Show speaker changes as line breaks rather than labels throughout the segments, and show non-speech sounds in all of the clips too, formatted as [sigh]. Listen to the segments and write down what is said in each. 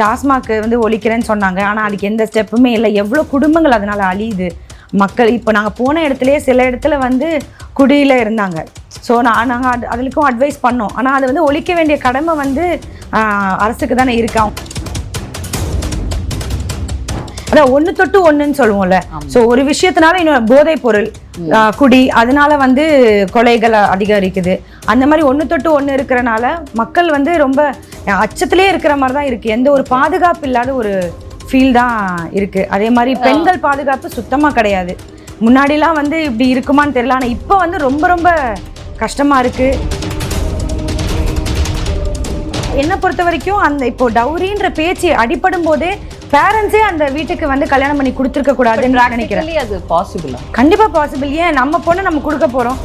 டாஸ்மாக் வந்து ஒழிக்கிறேன்னு சொன்னாங்க. ஆனால் அதுக்கு எந்த ஸ்டெப்புமே இல்லை. எவ்வளோ குடும்பங்கள் அதனால் அழியுது. மக்கள் இப்போ நாங்கள் போன இடத்துலயே சில இடத்துல வந்து குடியில் இருந்தாங்க. ஸோ நான் நாங்கள் அது அதுக்கும் அட்வைஸ் பண்ணோம். ஆனால் அது வந்து ஒழிக்க வேண்டிய கடமை வந்து அரசுக்கு தானே இருக்கு. அவங்க அதான் ஒன்று தொட்டு ஒன்றுன்னு சொல்லுவோம்ல. ஸோ ஒரு விஷயத்தினால இன்னொரு போதைப் பொருள் குடி அதனால வந்து கொலைகள் அதிகரிக்குது. அந்த மாதிரி ஒன்று தொட்டு ஒன்று இருக்கிறனால மக்கள் வந்து ரொம்ப அச்சத்திலே இருக்கிற மாதிரி தான் இருக்குது எந்த ஒரு பாதுகாப்பு இல்லாத ஒரு ஃபீல் தான் இருக்குது அதே மாதிரி பெண்கள் பாதுகாப்பு சுத்தமாக கிடையாது. முன்னாடிலாம் வந்து இப்படி இருக்குமான்னு தெரியல. ஆனால் இப்போ வந்து ரொம்ப ரொம்ப கஷ்டமாக இருக்குது என்னை பொறுத்த வரைக்கும் அந்த இப்போ டவுரின்ற பேச்சு அடிபடும் போதே பேரண்ட்ஸே அந்த வீட்டுக்கு வந்து கல்யாணம் பண்ணி கொடுத்துருக்க கூடாதுன்னு நான் நினைக்கிறேன்.
அது பாசிபிளா
கண்டிப்பா பாசிபிள் ஏன்? நம்ம பொண்ணு நம்ம கொடுக்க போறோம்.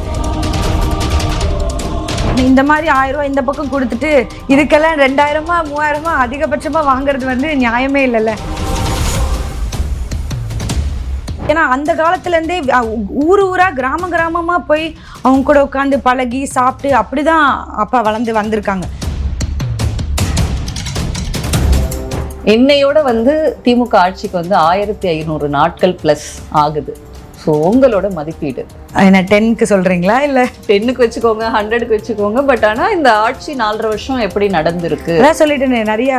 இந்த மாதிரி ஆயிரம் ரூபாய் இந்த பக்கம் கொடுத்துட்டு இதுக்கெல்லாம் ரெண்டாயிரமா மூவாயிரமா அதிகபட்சமா வாங்குறது வந்து நியாயமே இல்லைல்ல. ஏன்னா அந்த காலத்துல இருந்தே ஊர் ஊராக கிராம கிராமமாக போய் அவங்க கூட உட்காந்து பழகி சாப்பிட்டு அப்படிதான் அப்பா வளர்ந்து வந்திருக்காங்க.
என்னையோட வந்து திமுக ஆட்சிக்கு வந்து ஆயிரத்தி ஐநூறு நாட்கள் ப்ளஸ் ஆகுது. ஸோ உங்களோட மதிப்பீடு.
என்ன டென்க்கு சொல்றீங்களா இல்ல?
டென்னுக்கு வச்சுக்கோங்க ஹண்ட்ரடுக்கு வச்சுக்கோங்க பட் ஆனா இந்த ஆட்சி நாலரை வருஷம் எப்படி நடந்திருக்கு?
அதான் சொல்லிட்டேனே நிறைய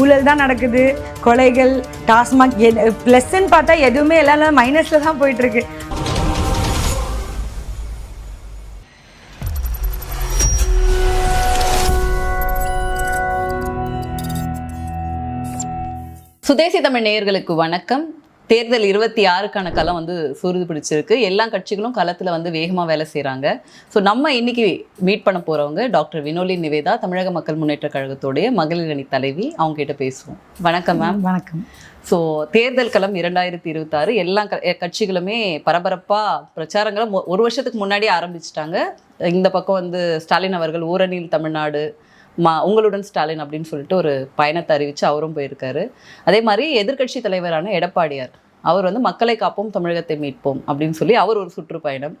ஊழல் தான் நடக்குது கொலைகள் டாஸ்மாக் ப்ளஸ்ன்னு பார்த்தா எதுவுமே எல்லாம் மைனஸ்ல தான் போயிட்டு இருக்கு
சுதேசி தமிழ் நேயர்களுக்கு வணக்கம். தேர்தல் இருபத்தி ஆறுக்கான களம் வந்து சூறுது பிடிச்சிருக்கு. எல்லா கட்சிகளும் களத்தில் வந்து வேகமாக வேலை செய்கிறாங்க ஸோ நம்ம இன்னைக்கு மீட் பண்ண போகிறவங்க டாக்டர் வினோலி நிவேதா தமிழக மக்கள் முன்னேற்ற கழகத்துடைய மகளிர் அணி தலைவி. அவங்க கிட்ட பேசுவோம். வணக்கம் மேம்
வணக்கம்.
ஸோ தேர்தல் களம் இரண்டாயிரத்தி இருபத்தாறு எல்லா க- கட்சிகளுமே பரபரப்பாக பிரச்சாரங்களை ஒரு வருஷத்துக்கு முன்னாடியே ஆரம்பிச்சிட்டாங்க. இந்த பக்கம் வந்து ஸ்டாலின் அவர்கள் ஊரணியில் தமிழ்நாடு மா உங்களுடன் ஸ்டாலின் அப்படின்னு சொல்லிட்டு ஒரு பயணத்தை அறிவித்து அவரும் போயிருக்காரு. அதே மாதிரி எதிர்க்கட்சி தலைவரான எடப்பாடியார் அவர் வந்து மக்களை காப்போம் தமிழகத்தை மீட்போம் அப்படின்னு சொல்லி அவர் ஒரு சுற்றுப்பயணம்.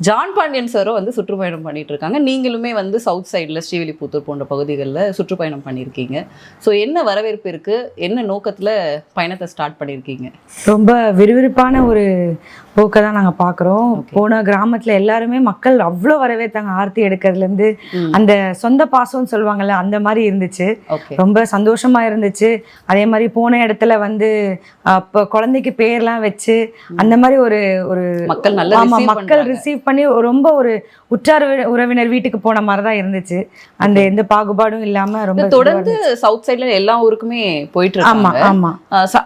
ஜான் பாண்டியன் சாரும் வந்து சுற்றுப்பயணம் பண்ணிட்டு இருக்காங்க நீங்களுமே வந்து சவுத் சைடில் ஸ்ரீவில்லிபுத்தூர் போன்ற பகுதிகளில் சுற்றுப்பயணம் பண்ணியிருக்கீங்க. ஸோ என்ன வரவேற்பு இருக்கு? என்ன நோக்கத்தில் பயணத்தை ஸ்டார்ட் பண்ணியிருக்கீங்க?
ரொம்ப விறுவிறுப்பான ஒரு போக்கை தான் நாங்கள் பார்க்குறோம் போன கிராமத்தில் எல்லாருமே மக்கள் அவ்வளோ வரவேற்றாங்க. ஆர்த்தி எடுக்கிறதுலேருந்து. அந்த சொந்த பாசம்னு சொல்லுவாங்கல்ல அந்த மாதிரி இருந்துச்சு. ரொம்ப சந்தோஷமா இருந்துச்சு. அதே மாதிரி போன இடத்துல வந்து அப்போ குழந்தைக்கு பேர்லாம் வச்சு அந்த மாதிரி ஒரு ஒரு
மக்கள் நல்லா
மக்கள். ரிசீவ் பண்ணி ரொம்ப ஒரு உற்றார் உற- உறவினர் வீட்டுக்கு போன மாதிரி தான் இருந்துச்சு. அந்த எந்த பாகுபாடும் இல்லாம ரொம்ப
தொடர்ந்து சவுத் சைடுல எல்லா ஊருக்குமே போயிட்டு
ஆமா ஆமா.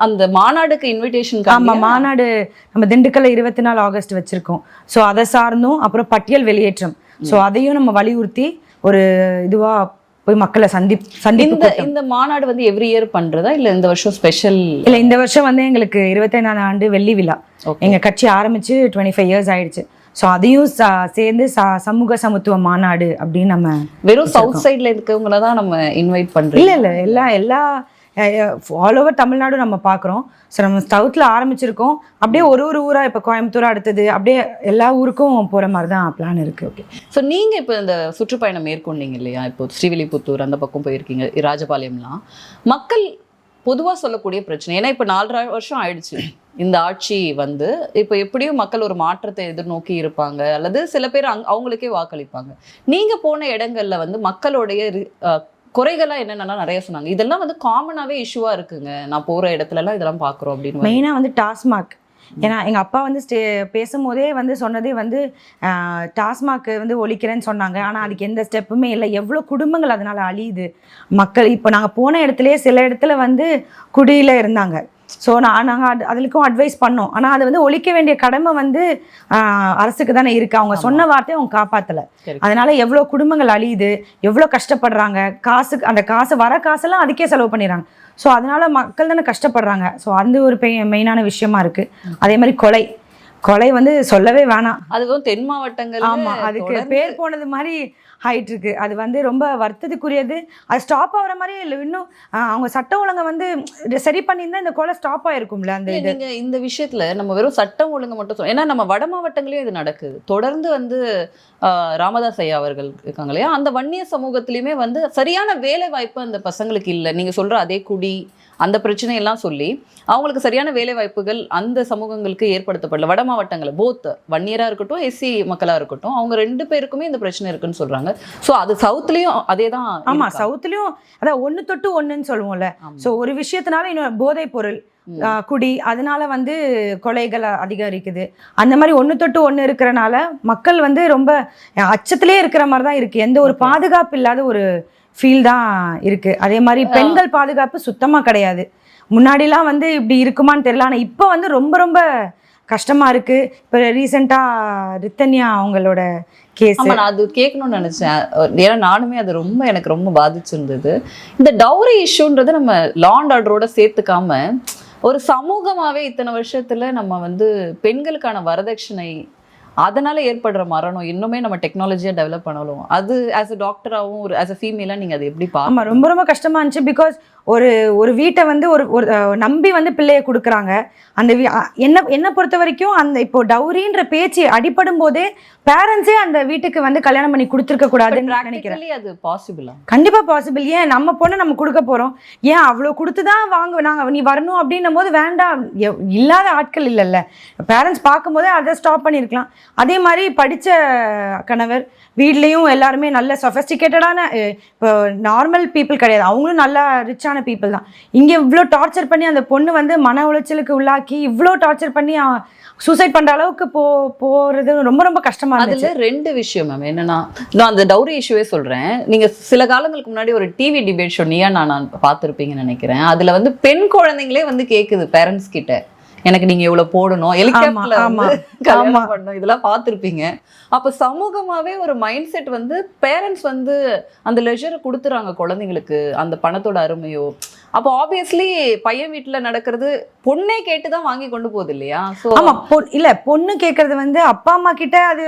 அந்த மாநாடுக்கு இன்விடேஷன்
ஆமா மாநாடு நம்ம திண்டுக்கல்ல இருபத்தி நாலு ஆகஸ்ட் வச்சிருக்கோம். ஸோ அதை சார்ந்தும் அப்புறம் பட்டியல் வெளியேற்றம். ஸோ அதையும் நம்ம வலியுறுத்தி ஒரு இதுவா போய் மக்களை சந்தி சந்திப்பு
இந்த மாநாடு வந்து எவ்ரி இயர் பண்றதா? இல்ல இந்த வருஷம் ஸ்பெஷல்
இல்ல இந்த வருஷம் வந்து எங்களுக்கு இருபத்தைந்தாம் ஆண்டு வெள்ளி விழா. எங்க கட்சி ஆரம்பிச்சு டுவெண்ட்டி ஃபைவ் இயர்ஸ் ஆயிடுச்சு. ஸோ அதையும் சேர்ந்து ச- சமூக சமத்துவ மாநாடு அப்படின்னு நம்ம
வெறும் சவுத் சைடுல இருக்கவங்கள தான் நம்ம இன்வைட் பண்றோம்
இல்ல இல்ல எல்லா எல்லா ஆல் ஓவர் தமிழ்நாடு நம்ம பார்க்குறோம். ஸோ நம்ம சவுத்தில் ஆரம்பிச்சிருக்கோம். அப்படியே ஒரு ஒரு ஊரா இப்போ கோயம்புத்தூர் அடுத்தது அப்படியே எல்லா ஊருக்கும் போற மாதிரி தான் பிளான் இருக்கு. ஓகே
ஸோ நீங்க இப்போ இந்த சுற்றுப்பயணம் மேற்கொண்டீங்க இல்லையா? இப்போ ஸ்ரீவில்லிபுத்தூர் அந்த பக்கம் போயிருக்கீங்க ராஜபாளையம்லாம். மக்கள் பொதுவாக சொல்லக்கூடிய பிரச்சனை. ஏன்னா இப்போ நாலரை வருஷம் ஆயிடுச்சு. இந்த ஆட்சி வந்து இப்போ எப்படியும் மக்கள் ஒரு மாற்றத்தை எதிர்நோக்கி இருப்பாங்க அல்லது சில பேர் அங் அவங்களுக்கே வாக்களிப்பாங்க. நீங்க போன இடங்கள்ல வந்து மக்களுடைய ரி- அஹ், குறைகளா என்னென்னலாம் நிறைய சொன்னாங்க. இதெல்லாம் வந்து காமனாகவே இஷ்யூவாக இருக்குங்க. நான் போகிற இடத்துல எல்லாம் இதெல்லாம் பார்க்குறோம் அப்படின்னு
மெயினாக வந்து டாஸ்மாக். ஏன்னா எங்கள் அப்பா வந்து ஸ்டே பேசும்போதே வந்து சொன்னதே வந்து ஆஹ், டாஸ்மாக் வந்து ஒழிக்கிறேன்னு சொன்னாங்க. ஆனால் அதுக்கு எந்த ஸ்டெப்புமே இல்லை. எவ்வளோ குடும்பங்கள் அதனால் அழியுது. மக்கள் இப்போ நாங்கள் போன இடத்துலயே சில இடத்துல வந்து குடியில் இருந்தாங்க. ஸோ நான் நாங்கள் அது அதுக்கும் அட்வைஸ் பண்ணோம். ஆனால் அது வந்து ஒழிக்க வேண்டிய கடமை வந்து ஆஹ், அரசுக்கு தானே இருக்குது அவங்க சொன்ன வார்த்தையை அவங்க காப்பாற்றலை. அதனால எவ்வளோ குடும்பங்கள் அழியுது எவ்வளோ கஷ்டப்படுறாங்க. காசுக்கு அந்த காசு வர காசெல்லாம் அதுக்கே செலவு பண்ணிடுறாங்க. ஸோ அதனால மக்கள் தானே கஷ்டப்படுறாங்க. ஸோ அந்த ஒரு மெயினான விஷயமா இருக்கு. அதே மாதிரி கொலை. கொலை வந்து சொல்லவே வேணாம்.
அதுவும் தென் மாவட்டங்கள்
ஆமா அதுக்கு பேர் போனது மாதிரி ஆயிட்டு இருக்கு. அது வந்து ரொம்ப வருத்தத்துக்குரியது. அது ஸ்டாப் ஆகுற மாதிரி இல்லை. இன்னும் அவங்க சட்ட ஒழுங்கை வந்து சரி பண்ணியிருந்தா இந்த கொலை ஸ்டாப் ஆயிருக்கும்ல அந்த இது.
இந்த விஷயத்துல நம்ம வெறும் சட்டம் ஒழுங்கு மட்டும் ஏன்னா நம்ம வட மாவட்டங்களையும் இது நடக்குது. தொடர்ந்து வந்து ராமதாஸ் ஐயா அவர்கள் இருக்காங்க இல்லையா? அந்த வன்னிய சமூகத்திலயுமே வந்து சரியான வேலை வாய்ப்பு அந்த பசங்களுக்கு இல்லை. நீங்க சொல்ற அதே குடி அந்த பிரச்சனை எல்லாம் சொல்லி அவங்களுக்கு சரியான வேலை வாய்ப்புகள் அந்த சமூகங்களுக்கு ஏற்படுத்தப்படல. வட மாவட்டங்கள் போத் வன்னியரா இருக்கட்டும் எஸ்சி மக்களா இருக்கட்டும் அவங்க ரெண்டு பேருக்குமே இந்த பிரச்சனை இருக்குன்னு சொல்றாங்க. சோ அது சவுத்துலயும் அதே தான்
ஆமா சவுத்துலயும் அதான் ஒண்ணு தொட்டு ஒண்ணுன்னு சொல்லுவோம்ல. சோ ஒரு விஷயத்தினால இன்னொரு போதைப் பொருள் குடி அதனால வந்து கொலைகள் அதிகரிக்குது. அந்த மாதிரி ஒண்ணு தொட்டு ஒண்ணு இருக்கிறனால மக்கள் வந்து ரொம்ப அச்சத்திலே இருக்கிற மாதிரி தான் இருக்கு. எந்த ஒரு. பாதுகாப்பு இல்லாத ஒரு ஃபீல் தான் இருக்கு. அதே மாதிரி பெண்கள் பாதுகாப்பு சுத்தமா கிடையாது. முன்னாடிலாம் வந்து இப்படி இருக்குமான்னு தெரியல. ஆனா இப்போ வந்து ரொம்ப ரொம்ப கஷ்டமா இருக்கு. இப்போ ரீசெண்டா ரித்தன்யா அவங்களோட கேஸ்
நான் அது கேட்கணும்னு நினைச்சேன். ஏன்னா நானுமே அது ரொம்ப எனக்கு ரொம்ப பாதிச்சிருந்தது. இந்த டவுரி இஷ்யூன்றது நம்ம லாண்ட் ஆர்டரோட சேர்த்துக்காம ஒரு சமூகமாவே இத்தனை வருஷத்துல நம்ம வந்து பெண்களுக்கான வரதட்சணை அதனால ஏற்படுற மரணம் இன்னுமே நம்ம டெக்னாலஜியா டெவலப் பண்ணணும். அது ஆஸ் அ டாக்டராகவும் ஒரு ஆஸ் அ ஃபீமேலா நீங்க அதை எப்படி
ஆமா
பார்க்க
ரொம்ப ரொம்ப கஷ்டமா இருந்துச்சு பிகாஸ் ஒரு ஒரு வீட்டை வந்து ஒரு ஒரு நம்பி வந்து பிள்ளைய கொடுக்குறாங்க. அந்த என்ன என்ன பொறுத்த வரைக்கும் அந்த இப்போ டவுரின்ற பேச்சு அடிபடும் போதே பேரண்ட்ஸே அந்த வீட்டுக்கு வந்து கல்யாணம் பண்ணி கொடுத்துருக்க கூடாதுன்னு நினைக்கிறேன்.
அது பாசிபிளா
கண்டிப்பா பாசிபிள் ஏன்? நம்ம பொண்ணை நம்ம கொடுக்க போறோம். ஏன்? அவ்வளோ கொடுத்து தான் வாங்க நாங்க நீ வரணும் அப்படின்னும் போது வேண்டாம். இல்லாத ஆட்கள் இல்லைல்ல. பேரண்ட்ஸ் பார்க்கும்போதே அதை ஸ்டாப் பண்ணியிருக்கலாம் அதே மாதிரி படிச்ச கணவர் வீட்லேயும் எல்லாருமே நல்ல சொஃபஸ்டிகேட்டடான இப்போ நார்மல் பீப்புள் கிடையாது. அவங்களும் நல்லா ரிச்சான பீப்புள் தான். இங்கே இவ்வளோ டார்ச்சர் பண்ணி அந்த பொண்ணு வந்து மன உளைச்சலுக்கு உள்ளாக்கி இவ்வளோ டார்ச்சர் பண்ணி சூசைட் பண்ணுற அளவுக்கு போ போகிறது ரொம்ப ரொம்ப கஷ்டமா இருந்துச்சு.
ரெண்டு விஷயம் மேம் என்னன்னா நான் அந்த டவுரி இஷ்யூவே சொல்றேன். நீங்க சில காலங்களுக்கு முன்னாடி ஒரு டிவி டிபேட் ஷோ நீயா நான் நான் பார்த்துருப்பீங்கன்னு நினைக்கிறேன். அதுல வந்து பெண் குழந்தைங்களே வந்து கேக்குது பேரண்ட்ஸ் கிட்ட. எனக்கு நீங்க இவ்வளவு போடணும். [laughs] பண்ணணும். இதெல்லாம் பார்த்துருப்பீங்க. அப்ப சமூகமாவே ஒரு மைண்ட் செட் வந்து பேரண்ட்ஸ் வந்து அந்த லெஷரை கொடுத்துறாங்க குழந்தைங்களுக்கு. அந்த பணத்தோட அருமையோ அப்போ ஆப்வியஸ்லி பையன் வீட்டில் நடக்கிறது பொண்ணே கேட்டு தான் வாங்கி கொண்டு போகுது இல்லையா? ஸோ
ஆமாம் பொன் இல்லை பொண்ணு கேட்கறது வந்து அப்பா அம்மா கிட்ட அது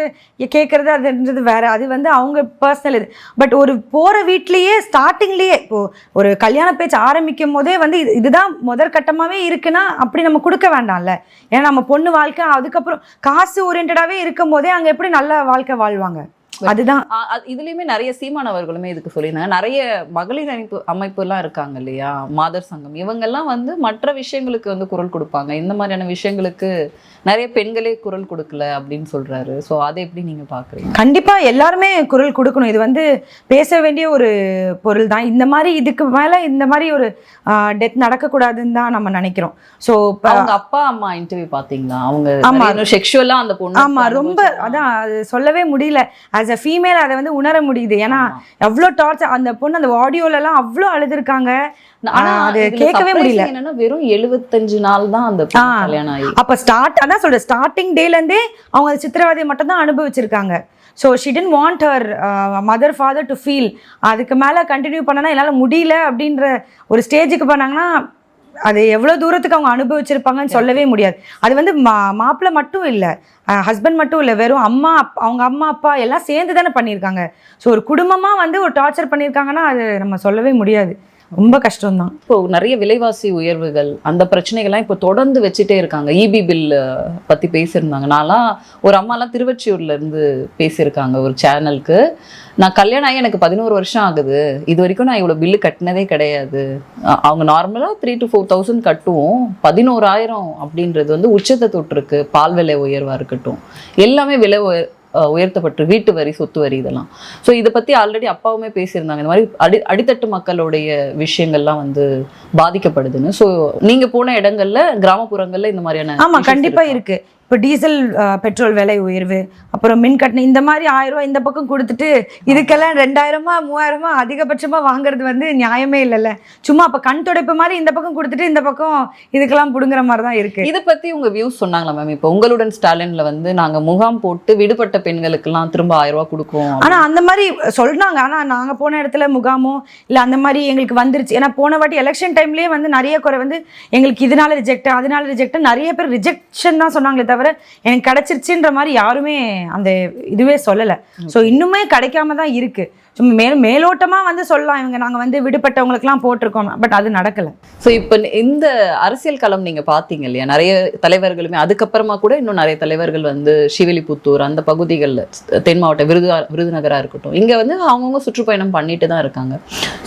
கேட்கறது அதுன்றது வேற. அது வந்து அவங்க பர்சனல் இது. பட் ஒரு போகிற வீட்லேயே ஸ்டார்டிங்லேயே இப்போ ஒரு கல்யாண பேச்சு ஆரம்பிக்கும் போதே வந்து இது இதுதான் முதற்கட்டமாகவே இருக்குன்னா அப்படி நம்ம கொடுக்க வேண்டாம்ல. ஏன்னா நம்ம பொண்ணு வாழ்க்கை அதுக்கப்புறம் காசு ஓரியன்டாகவே இருக்கும் போதே அங்கே எப்படி நல்ல வாழ்க்கை வாழ்வாங்க? அதுதான்.
இதுலயுமே நிறைய சீமானவர்களுமே இதுக்கு சொல்லியிருந்தாங்க. நிறைய மகளிர் அமைப்பு அமைப்பு எல்லாம் இருக்காங்க இல்லையா? மாதர் சங்கம். இவங்கெல்லாம் வந்து மற்ற விஷயங்களுக்கு வந்து குரல் கொடுப்பாங்க. இந்த மாதிரியான விஷயங்களுக்கு நிறைய பெண்களே குரல் கொடுக்கல அப்படின்னு சொல்றாரு. சோ அதை எப்படி நீங்க பாக்குறீங்க?
கண்டிப்பா எல்லாருமே குரல் கொடுக்கணும். இது வந்து பேச வேண்டிய ஒரு பொருள் தான். இந்த மாதிரி இதுக்கு மேல இந்த மாதிரி ஒரு டெத் நடக்கக்கூடாதுன்னு தான் நம்ம நினைக்கிறோம். ஸோ
அவங்க அப்பா அம்மா இன்டர்வியூ பாத்தீங்களா அவங்க
ஆமா.
செக்ஷுவலா அந்த பொண்ணு
ஆமா. ரொம்ப அதான் அது சொல்லவே முடியல. ஆஸ் அ ஃபீமேல் அதை வந்து உணர முடியுது. ஏன்னா எவ்வளோ டார்ச்சர் அந்த பொண்ணு அந்த ஆடியோல எல்லாம் அவ்வளோ அழுதுருக்காங்க.
ஆனா
அது கேட்கவே முடியல.
என்னன்னா வெறும் எழுபத்தஞ்சு நாள் தான் அந்த. கல்யாணம் ஆகி.
அப்ப ஸ்டார்ட் அதான் சொல்றேன் ஸ்டார்டிங் டேலேருந்தே அவங்க அந்த சித்திரவதையை மட்டும் தான் அனுபவிச்சிருக்காங்க. So she tend want her mother father to feel அதுக்கு மேலே கண்டினியூ பண்ணனா என்னால் முடியல அப்படின்ற ஒரு ஸ்டேஜுக்கு பண்ணாங்கன்னா அது எவ்வளோ தூரத்துக்கு அவங்க அனுபவிச்சிருப்பாங்கன்னு சொல்லவே முடியாது. அது வந்து மா மாப்பிள்ளை மட்டும் இல்லை ஹஸ்பண்ட் மட்டும் இல்லை வெறும் அம்மா அப்- அவங்க அம்மா அப்பா எல்லாம் சேர்ந்து தானே பண்ணியிருக்காங்க. ஸோ ஒரு குடும்பமாக வந்து ஒரு டார்ச்சர் பண்ணியிருக்காங்கன்னா அது நம்ம சொல்லவே முடியாது. ரொம்ப கஷ்டம்தான்.
இப்போ நிறைய விலைவாசி உயர்வுகள் அந்த பிரச்சனைகள்லாம் இப்போ தொடர்ந்து வச்சுட்டே இருக்காங்க. இபி பில் பத்தி பேசியிருந்தாங்க. நான்லாம் ஒரு அம்மாலாம் திருவொற்றியூர்ல இருந்து பேசியிருக்காங்க ஒரு சேனலுக்கு நான் கல்யாணம் ஆகி எனக்கு பதினோரு வருஷம் ஆகுது. இது வரைக்கும் நான் இவ்வளோ பில்லு கட்டினதே கிடையாது. அவங்க நார்மலாக த்ரீ டு ஃபோர் தௌசண்ட் கட்டுவோம். பதினோராயிரம் அப்படின்றது வந்து உச்சத்தை தொட்டிருக்கு. பால் விலை உயர்வாக இருக்கட்டும். எல்லாமே விலை உயர்த்தப்பட்டு வீட்டு வரி சொத்து வரி இதெல்லாம். ஸோ இதை பத்தி ஆல்ரெடி அப்பாவுமே பேசியிருந்தாங்க. இந்த மாதிரி அடி அடித்தட்டு மக்களுடைய விஷயங்கள்லாம் வந்து பாதிக்கப்படுதுன்னு. ஸோ நீங்க போன இடங்கள்ல கிராமப்புறங்கள்ல இந்த மாதிரியான
ஆமா
issues
கண்டிப்பா
இருக்கா?
இருக்கு. இப்போ டீசல் பெட்ரோல் விலை உயர்வு அப்புறம் மின் கட்டணம் இந்த மாதிரி ஆயிரம் ரூபாய் இந்த பக்கம் கொடுத்துட்டு இதுக்கெல்லாம் ரெண்டாயிரமா மூவாயிரமா அதிகபட்சமா வாங்குறது வந்து நியாயமே இல்லைல்ல. சும்மா அப்ப கண் துடைப்பு மாதிரி இந்த பக்கம் கொடுத்துட்டு இந்த பக்கம் இதுக்கெல்லாம் புடுங்குற மாதிரி தான் இருக்கு.
இதை பத்தி உங்க வியூஸ் சொன்னாங்களா மேம் இப்போ உங்களுடன் ஸ்டாலின்ல வந்து நாங்க முகாம் போட்டு விடுபட்ட பெண்களுக்கெல்லாம் திரும்ப ஆயிரம் ரூபாய் கொடுக்குவோம்.
ஆனா அந்த மாதிரி சொல்றாங்க. ஆனா நாங்க போன இடத்துல முகாமோ இல்ல அந்த மாதிரி எங்களுக்கு வந்துருச்சு. ஏன்னா போன வாட்டி எலெக்ஷன் டைம்லயே வந்து நிறைய குறை வந்து எங்களுக்கு இதனால ரிஜெக்ட் அதனால ரிஜெக்ட் நிறைய பேர் ரிஜெக்ஷன் தான் சொன்னாங்களே தவிர எனக்கு கிடைச்சிருச்சுன்ற மாதிரி யாருமே அந்த இதுவே சொல்லலை. ஸோ இன்னுமே கிடைக்காம தான் இருக்கு. சும்மா மேல் மேலோட்டமா வந்து சொல்லலாம். இவங்க நாங்க வந்து விடுபட்டவங்களுக்குலாம் போட்டிருக்கோம். பட் அது நடக்கல.
ஸோ இப்போ இந்த அரசியல் களம் நீங்க பாத்தீங்க இல்லையா? நிறைய தலைவர்களுமே அதுக்கப்புறமா கூட இன்னும் நிறைய தலைவர்கள் வந்து சிவிலிபுத்தூர் அந்த பகுதிகளில் தென் மாவட்ட விருது விருதுநகரா இருக்கட்டும். இங்க வந்து அவங்கவுங்க சுற்றுப்பயணம் பண்ணிட்டு தான் இருக்காங்க.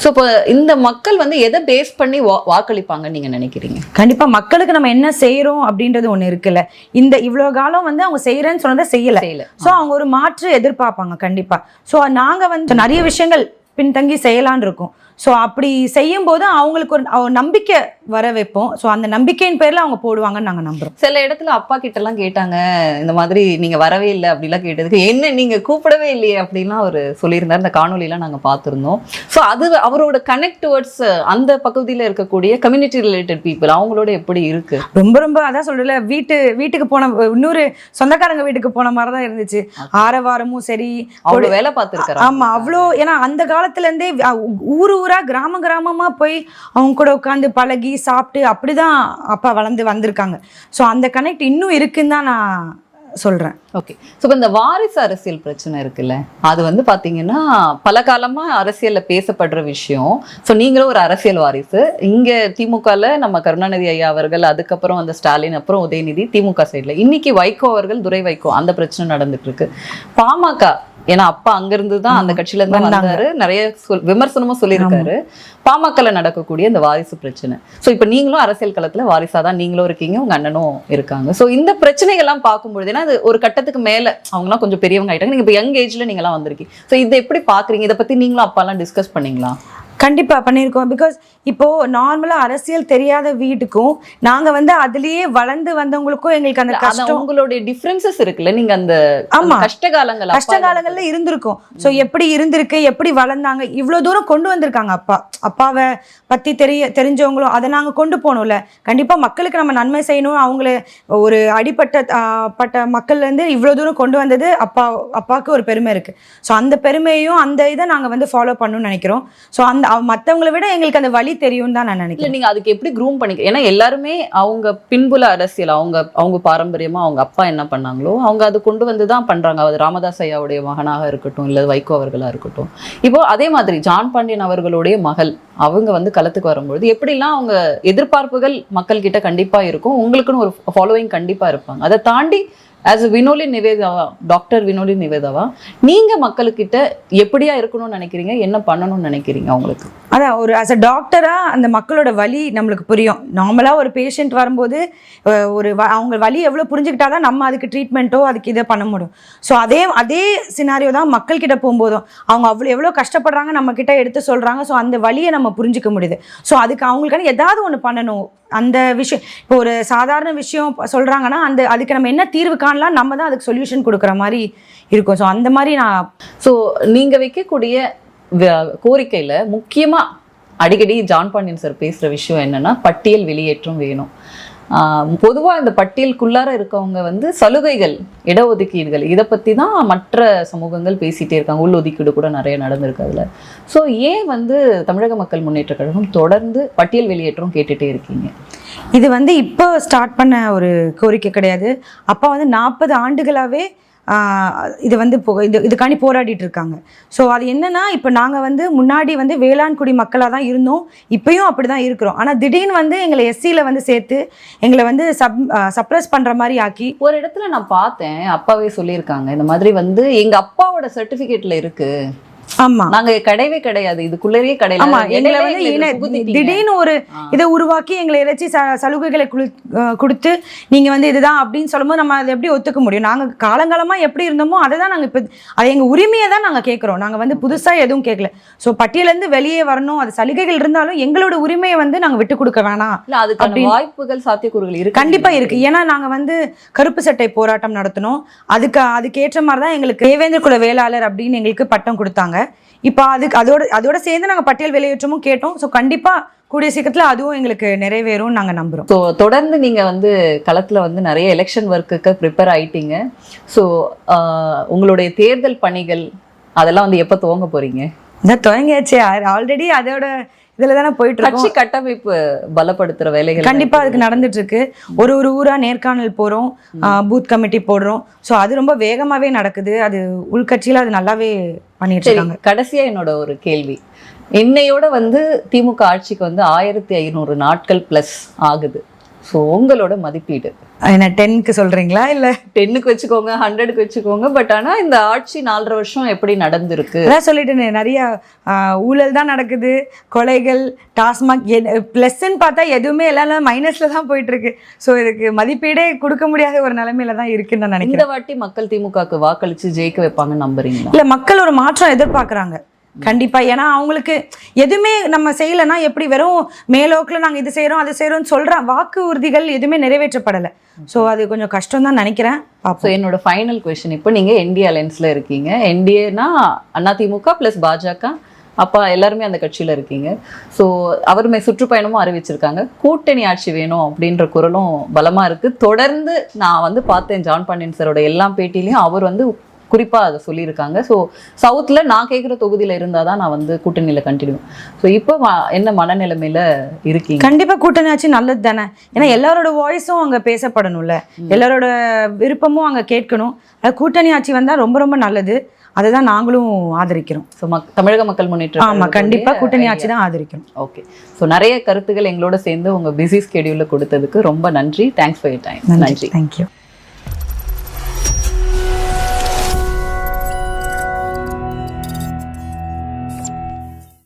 ஸோ இப்போ இந்த மக்கள் வந்து எதை பேஸ் பண்ணி வா வாக்களிப்பாங்கன்னு நீங்க நினைக்கிறீங்க?
கண்டிப்பா மக்களுக்கு நம்ம என்ன செய்றோம் அப்படின்றது ஒண்ணு இருக்குல்ல. இந்த இவ்வளவு காலம் வந்து அவங்க செய்யறேன்னு சொன்னதை செய்யல. ஸோ அவங்க ஒரு மாற்று எதிர்பார்ப்பாங்க கண்டிப்பா. ஸோ நாங்க வந்து நிறைய விஷயங்கள் பின்தங்கி செய்யலான்னு இருக்கோம். ஸோ அப்படி செய்யும் போது அவங்களுக்கு ஒரு நம்பிக்கை வர வைப்போம். ஸோ அந்த நம்பிக்கையின் பேர்ல அவங்க போடுவாங்கன்னு நாங்க நம்புறோம்.
சில இடத்துல அப்பா கிட்ட எல்லாம் கேட்டாங்க இந்த மாதிரி நீங்க வரவே இல்லை அப்படிலாம் கேட்டதுக்கு என்ன நீங்க கூப்பிடவே இல்லையே? அப்படின்லாம் அவர் சொல்லியிருந்தார். இந்த காணொலியெல்லாம் நாங்க பார்த்திருந்தோம். ஸோ அது அவரோட கனெக்ட் டுவர்ட்ஸ் அந்த பகுதியில இருக்கக்கூடிய கம்யூனிட்டி ரிலேட்டட் பீப்புள் அவங்களோட எப்படி இருக்கு?
ரொம்ப ரொம்ப அதான் சொல்றல வீட்டு வீட்டுக்கு போன இன்னொரு சொந்தக்காரங்க வீட்டுக்கு போன மாதிரி தான் இருந்துச்சு. ஆரவாரமும் சரி
அவ்வளவு வேலை பார்த்திருக்காரு.
ஆமா அவ்வளோ ஏன்னா அந்த காலத்துல இருந்தே அ, ஊரு ஊரா கிராம கிராமமாக போய் அவங்க கூட உட்காந்து பழகி சாப்பிட்டு அப்படிதான் அப்பா வளர்ந்து வந்திருக்காங்க. ஸோ அந்த கனெக்ட் இன்னும் இருக்குன்னு தான் நான் சொல்கிறேன்
ஓகே ஸோ இப்போ இந்த வாரிசு அரசியல் பிரச்சனை இருக்குல்ல அது வந்து பார்த்தீங்கன்னா பல காலமாக அரசியலில் பேசப்படுற விஷயம். ஸோ நீங்களும் ஒரு அரசியல் வாரிசு. இங்கே திமுகவில் நம்ம கருணாநிதி ஐயா அவர்கள் அதுக்கப்புறம் அந்த ஸ்டாலின் அப்புறம் உதயநிதி திமுக சைடில் இன்னைக்கு வைகோ அவர்கள் துரை வைகோ அந்த பிரச்சனை நடந்துட்டு இருக்கு. பாமக ஏன்னா அப்பா அங்கிருந்து தான் அந்த கட்சியில இருந்து. வந்தாரு. நிறைய சொல் விமர்சனமும் சொல்லியிருக்காரு. பாமகல நடக்கக்கூடிய இந்த வாரிசு பிரச்சனை. ஸோ இப்போ நீங்களும் அரசியல் களத்துல வாரிசா தான் நீங்களும் இருக்கீங்க உங்க அண்ணனும் இருக்காங்க. ஸோ இந்த பிரச்சனைகள்லாம் பார்க்கும்பொழுது ஏன்னா அது ஒரு கட்டத்துக்கு மேல அவங்கலாம் கொஞ்சம் பெரியவங்க ஆயிட்டாங்க. நீங்க இப்போ யங் ஏஜ்ல நீங்கலாம் வந்திருக்கீங்க. ஸோ இதை எப்படி பாக்குறீங்க இதை பத்தி நீங்களும் அப்பாலாம் டிஸ்கஸ் பண்ணீங்களா?
கண்டிப்பா பண்ணியிருக்கோம். பிகாஸ் இப்போ நார்மலா அரசியல் தெரியாத வீட்டுக்கும் நாங்க வந்து அதுலயே வளர்ந்து வந்தவங்களுக்கும் எங்களுக்கு அந்த கஷ்டம்
உங்களுடைய டிஃபரன்சஸ் இருக்குல்ல நீங்க அந்த
ஆமா.
அந்த கஷ்ட காலங்கள்
கஷ்ட காலங்கள்ல இருந்திருக்கும். ஸோ எப்படி இருந்திருக்கு எப்படி வளர்ந்தாங்க இவ்வளோ தூரம் கொண்டு வந்திருக்காங்க அப்பா. அப்பாவை பத்தி தெரிய தெரிஞ்சவங்களும் அதை நாங்க கொண்டு போகணும்ல கண்டிப்பா மக்களுக்கு நம்ம நன்மை செய்யணும். அவங்கள ஒரு அடிப்பட்ட பட்ட மக்கள்ல இருந்து இவ்வளோ தூரம் கொண்டு வந்தது அப்பா அப்பாவுக்கு ஒரு பெருமை இருக்கு. ஸோ அந்த பெருமையும் அந்த இதை நாங்க வந்து ஃபாலோ பண்ணணும்னு நினைக்கிறோம். ஸோ அந்த மத்தவங்களை விட எங்களுக்கு அந்த வழி தெரியும் தான் நான் நினைக்கிறேன்.
நீங்க அதுக்கு எப்படி க்ரூம் பண்ணிக்க ஏன்னா எல்லாருமே அவங்க பின்புல அரசியல் அவங்க அவங்க பாரம்பரியமா அவங்க அப்பா என்ன பண்ணாங்களோ அவங்க அது கொண்டு வந்து தான் பண்றாங்க. அது ராமதாஸ் ஐயாவுடைய மகனாக இருக்கட்டும் இல்ல வைகோ அவர்களா இருக்கட்டும். இப்போ அதே மாதிரி ஜான் பாண்டியன் அவர்களுடைய மகள் அவங்க வந்து களத்துக்கு வரும்பொழுது எப்படிலாம் அவங்க எதிர்பார்ப்புகள் மக்கள் கிட்ட கண்டிப்பா இருக்கும் உங்களுக்குன்னு ஒரு ஃபாலோவிங் கண்டிப்பா இருப்பாங்க. அதை தாண்டி ஆஸ் வினோலி நிவேதாவா டாக்டர் வினோலி நிவேதாவா நீங்க மக்களுக்கிட்ட எப்படியா இருக்கணும்னு நினைக்கிறீங்க? என்ன பண்ணணும்னு நினைக்கிறீங்க அவங்களுக்கு?
அதான் ஒரு அஸ் அ டாக்டரா அந்த மக்களோட வலி நம்மளுக்கு புரியும். நார்மலாக ஒரு பேஷண்ட் வரும்போது ஒரு அவங்க அவங்க வலி புரிஞ்சுக்கிட்டா தான் நம்ம அதுக்கு ட்ரீட்மெண்ட்டோ அதுக்கு இதை பண்ண முடியும். ஸோ அதே அதே சினாரியோ தான் மக்கள்கிட்ட போகும்போதும் அவங்க அவ்வளோ எவ்வளோ கஷ்டப்படுறாங்க நம்ம கிட்ட எடுத்து சொல்கிறாங்க ஸோ அந்த வலியை நம்ம புரிஞ்சிக்க முடியுது. ஸோ அதுக்கு அவங்களுக்கான ஏதாவது ஒன்று பண்ணணும். அந்த விஷயம் இப்போ ஒரு சாதாரண விஷயம் சொல்கிறாங்கன்னா அந்த அதுக்கு நம்ம என்ன தீர்வு காணலாம் நம்ம தான் அதுக்கு சொல்யூஷன் கொடுக்குற மாதிரி இருக்கும். ஸோ அந்த மாதிரி நான்
ஸோ நீங்கள் வைக்கக்கூடிய கோரிக்கையில் முக்கியமாக அடிக்கடி ஜான் பாண்டியன் சார் பேசுகிற விஷயம் என்னென்னா பட்டியல் வெளியேற்றம் வேணும். பொதுவாக இந்த பட்டியலுக்குள்ளார இருக்கவங்க வந்து சலுகைகள் இடஒதுக்கீடுகள் இதை பற்றி தான் மற்ற சமூகங்கள் பேசிகிட்டே இருக்காங்க. உள்ஒதுக்கீடு கூட நிறைய நடந்திருக்கு அதில். ஸோ ஏன் வந்து தமிழக மக்கள் முன்னேற்ற கழகம் தொடர்ந்து பட்டியல் வெளியேற்றம் கேட்டுட்டே இருக்கீங்க?
இது வந்து இப்போ ஸ்டார்ட் பண்ண ஒரு கோரிக்கை கிடையாது. அப்போ வந்து நாற்பது ஆண்டுகளாகவே இது வந்து போ- இது இதுக்காண்டி போராடிட்டு இருக்காங்க ஸோ அது என்னன்னா இப்போ நாங்கள் வந்து முன்னாடி வந்து வேளாண்குடி மக்களாக தான் இருந்தோம். இப்பயும் அப்படி தான் இருக்கிறோம். ஆனால் திடீர்னு வந்து எங்களை எஸ்சியில் வந்து சேர்த்து எங்களை வந்து சப் சப்ரஸ் பண்ணுற மாதிரி ஆக்கி
ஒரு இடத்துல நான் பார்த்தேன் அப்பாவே சொல்லியிருக்காங்க இந்த மாதிரி வந்து எங்கள் அப்பாவோட சர்டிஃபிகேட்டில் இருக்குது
ஆமாம்
நாங்க கிடையவே கிடையாது. இதுக்குள்ளேயே கிடையாது
ஆமா எங்களை வந்து. திடீர்னு ஒரு. இதை உருவாக்கி எங்களை ஏதாச்சும் ச சலுகைகளை கொடுத்து நீங்க வந்து இதுதான் அப்படின்னு சொல்லும்போது நம்ம அதை எப்படி ஒத்துக்க முடியும்? நாங்க காலங்காலமா எப்படி இருந்தோமோ அதை தான் நாங்க இப்போ அது எங்க உரிமையை தான் நாங்க கேட்குறோம். நாங்க வந்து புதுசா எதுவும் கேட்கல. ஸோ பட்டியலேருந்து வெளியே வரணும். அது சலுகைகள் இருந்தாலும் எங்களோட உரிமையை வந்து நாங்க விட்டு கொடுக்க வேணாம்
அதுக்கான வாய்ப்புகள் சாத்தியக்கூறுகள் இருக்கு.
கண்டிப்பா இருக்கு. ஏன்னா நாங்க வந்து கருப்பு சட்டை போராட்டம் நடத்தினோம் அதுக்கு அதுக்கேற்ற மாதிரி தான் எங்களுக்கு தேவேந்திர குல வேளாளர் அப்படின்னு எங்களுக்கு பட்டம் கொடுத்தாங்க. இப்போ அதுக்கு அதோட அதோட சேர்ந்து நாங்க பட்டியல் வெளியேற்றமும் கேட்டோம். ஸோ கண்டிப்பா கூடிய சீக்கிரத்துல அதுவும் எங்களுக்கு நிறைவேறும் நாங்க நம்புறோம்.
ஸோ தொடர்ந்து நீங்க வந்து களத்துல வந்து நிறைய எலெக்ஷன் ஒர்க்குக்கு ப்ரிப்பேர் ஆயிட்டீங்க. ஸோ உங்களுடைய தேர்தல் பணிகள் அதெல்லாம் வந்து எப்போ துவங்க போறீங்க?
இந்த துவங்கியாச்சு. ஆல்ரெடி அதோட இதுல தானே போயிட்டு
கட்சி கட்டமைப்பு பலப்படுத்துற வேலைகள்
கண்டிப்பா அதுக்கு நடந்துட்டு இருக்கு ஒரு ஒரு ஊரா நேர்காணல் போறோம் பூத் கமிட்டி போடுறோம். சோ அது ரொம்ப வேகமாவே நடக்குது. அது உள்கட்சியில அது நல்லாவே பண்ணிட்டு இருக்காங்க.
கடைசியா என்னோட ஒரு கேள்வி. இன்னையோட வந்து திமுக ஆட்சிக்கு வந்து ஆயிரத்தி ஐநூறு நாட்கள் பிளஸ் ஆகுது. ஸோ உங்களோட மதிப்பீடு.
என்ன டென்க்கு சொல்றீங்களா இல்ல?
டென்னுக்கு வச்சுக்கோங்க ஹண்ட்ரடுக்கு வச்சுக்கோங்க பட் ஆனா இந்த ஆட்சி நாலரை வருஷம் எப்படி நடந்திருக்கு?
அதான் சொல்லிட்டேனே நிறைய ஊழல் தான் நடக்குது கொலைகள் டாஸ்மாக் ப்ளஸ்ன்னு பார்த்தா எதுவுமே எல்லாம் மைனஸ்ல தான் போயிட்டு இருக்கு ஸோ இதுக்கு மதிப்பீடே கொடுக்க முடியாத ஒரு நிலைமையில தான் இருக்குன்னு நான் நினைக்கிறேன்.
இந்த வாட்டி மக்கள் திமுகக்கு வாக்களிச்சு ஜெயிக்க வைப்பாங்கன்னு நம்புறீங்களா?
இல்ல மக்கள் ஒரு மாற்றம் எதிர்பார்க்கறாங்க. கண்டிப்பா. ஏன்னா அவங்களுக்கு எதுவுமே நம்ம செய்யலைன்னா எப்படி வெறும் மேலோக்கில் நாங்க இது செய்றோம் அது செய்றோம்னு சொல்ற வாக்கு உறுதிகள் எதுவுமே நிறைவேற்றப்படலை. ஸோ அது கொஞ்சம் கஷ்டம் தான் நினைக்கிறேன்.
ஸோ
பார்ப்போம்.
என்னோட ஃபைனல் கொஸ்டின் இப்போ நீங்க என்டிஏ அலைன்ஸ்ல இருக்கீங்க. என்டிஏனா அதிமுக ப்ளஸ் பாஜக. அப்பா எல்லாருமே அந்த கட்சியில இருக்கீங்க. ஸோ அவருமே சுற்றுப்பயணமும் அறிவிச்சிருக்காங்க. கூட்டணி ஆட்சி வேணும் அப்படின்ற குரலும் பலமா இருக்கு. தொடர்ந்து நான் வந்து பார்த்தேன் ஜான் பாண்டியன் சாரோட எல்லா பேட்டிலையும் அவர் வந்து குறிப்பா அதை சொல்லியிருக்காங்க. ஸோ சவுத்தில் நான் கேட்குற தொகுதியில இருந்தால் தான் நான் வந்து கூட்டணியில கண்டினியூ ஸோ இப்போ என்ன மனநிலைமையில இருக்கீங்க?
கண்டிப்பா கூட்டணி ஆட்சி நல்லது தானே. ஏன்னா எல்லாரோட வாய்ஸும் அங்க பேசப்படணும்ல. எல்லாரோட விருப்பமும் அங்க கேட்கணும். அது கூட்டணி ஆட்சி வந்தா ரொம்ப ரொம்ப நல்லது. அதை தான் நாங்களும் ஆதரிக்கிறோம்.
ஸோ மக் தமிழக மக்கள் முன்னேற்ற
ஆமா கண்டிப்பா கூட்டணி ஆட்சி தான் ஆதரிக்கிறோம்.
ஓகே ஸோ நிறைய கருத்துக்கள் எங்களோட சேர்ந்து உங்க பிஸி ஸ்கெடியூல்ல கொடுத்ததுக்கு ரொம்ப நன்றி. தேங்க்ஸ் ஃபார் யர் டைம் நன்றி.
Thank you